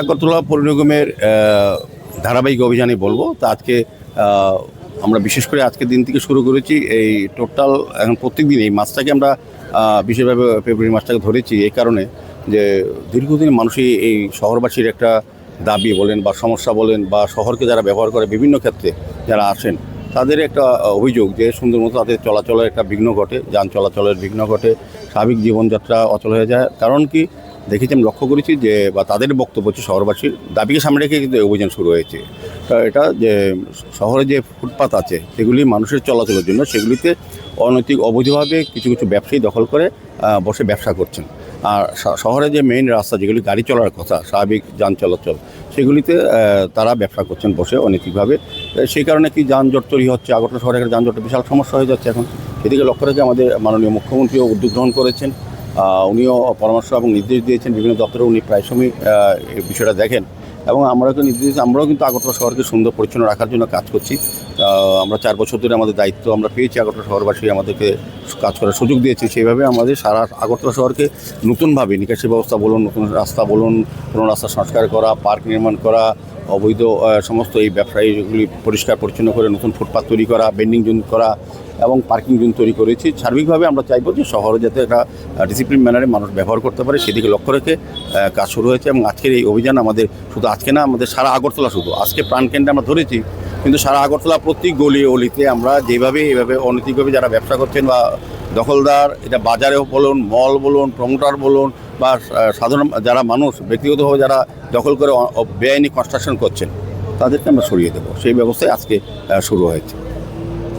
আগরতলা পৌর নিগমের ধারাবাহিক অভিযানে বলব। তো আজকে আমরা বিশেষ করে আজকের দিন থেকে শুরু করেছি। এই টোটাল এখন প্রত্যেক দিন এই মাছটাকে আমরা বিশেষভাবে ফেব্রুয়ারি মাছটাকে ধরেছি এই কারণে যে দীর্ঘদিন মানুষই এই শহরবাসীর একটা দাবি বলেন বা সমস্যা বলেন বা শহরকে যারা ব্যবহার করে বিভিন্ন ক্ষেত্রে যারা আসেন তাদের একটা অভিযোগ যে সুন্দর মতো তাদের চলাচলের একটা বিঘ্ন ঘটে, যান চলাচলের বিঘ্ন ঘটে, স্বাভাবিক জীবনযাত্রা অচল হয়ে যায়। কারণ কি? দেখেছি, আমি লক্ষ্য করেছি যে, বা তাদের বক্তব্য হচ্ছে শহরবাসীর দাবিকে সামনে রেখে কিন্তু অভিযান শুরু হয়েছে। তা এটা যে, শহরে যে ফুটপাত আছে, সেগুলি মানুষের চলাচলের জন্য সেগুলিতে অনৈতিক, অবৈধভাবে কিছু কিছু ব্যবসায়ী দখল করে বসে ব্যবসা করছেন। আর শহরে যে মেইন রাস্তা, যেগুলি গাড়ি চলার কথা, স্বাভাবিক যান চলাচল, সেগুলিতে তারা ব্যবসা করছেন বসে অনৈতিকভাবে। সেই কারণে কি যানজট তৈরি হচ্ছে? আগরতলা শহরে একটা যানজটের বিশাল সমস্যা হয়ে যাচ্ছে এখন। সেদিকে লক্ষ্য রেখে আমাদের মাননীয় মুখ্যমন্ত্রীও উদ্যোগ গ্রহণ করেছেন। উনিও পরামর্শ এবং নির্দেশ দিয়েছেন, বিভিন্ন দপ্তরে উনি প্রায় সময় বিষয়টা দেখেন। এবং আমরাও কিন্তু নির্দেশ, আমরাও কিন্তু আগরতলা শহরকে সুন্দর পরিচ্ছন্ন রাখার জন্য কাজ করছি। আমরা চার বছর ধরে আমাদের দায়িত্ব আমরা পেয়েছি, আগরতলা শহরবাসী আমাদেরকে কাজ করার সুযোগ দিয়েছে। সেইভাবে আমাদের সারা আগরতলা শহরকে নতুনভাবে নিকাশি ব্যবস্থা বলুন, নতুন রাস্তা বলুন কোনো রাস্তা সংস্কার করা, পার্ক নির্মাণ করা অবৈধ সমস্ত এই ব্যবসায়ীগুলি পরিষ্কার পরিচ্ছন্ন করে নতুন ফুটপাত তৈরি করা বেন্ডিং জোন করা এবং পার্কিং জোন তৈরি করেছি। সার্বিকভাবে আমরা চাইব যে শহরে যাতে একটা ডিসিপ্লিন ম্যানারে মানুষ ব্যবহার করতে পারে, সেদিকে লক্ষ্য রেখে কাজ শুরু হয়েছে এবং আজকের এই অভিযান আমাদের শুধু আজকে না, আমাদের সারা আগরতলা শুধু। আজকে প্রাণকেন্দ্রে আমরা ধরেছি, কিন্তু সারা আগরতলা প্রতি গলি, অলিতে আমরা যেভাবে, এভাবে অনৈতিকভাবে যারা ব্যবসা করছেন বা দখলদার, এটা বাজারেও বলুন মল বলুন প্রমোটার বলুন বা সাধারণ যারা মানুষ, ব্যক্তিগতভাবে যারা দখল করে বেআইনি কনস্ট্রাকশন করছেন, তাদেরকে আমরা সরিয়ে দেবো। সেই ব্যবস্থায় আজকে শুরু হয়েছে।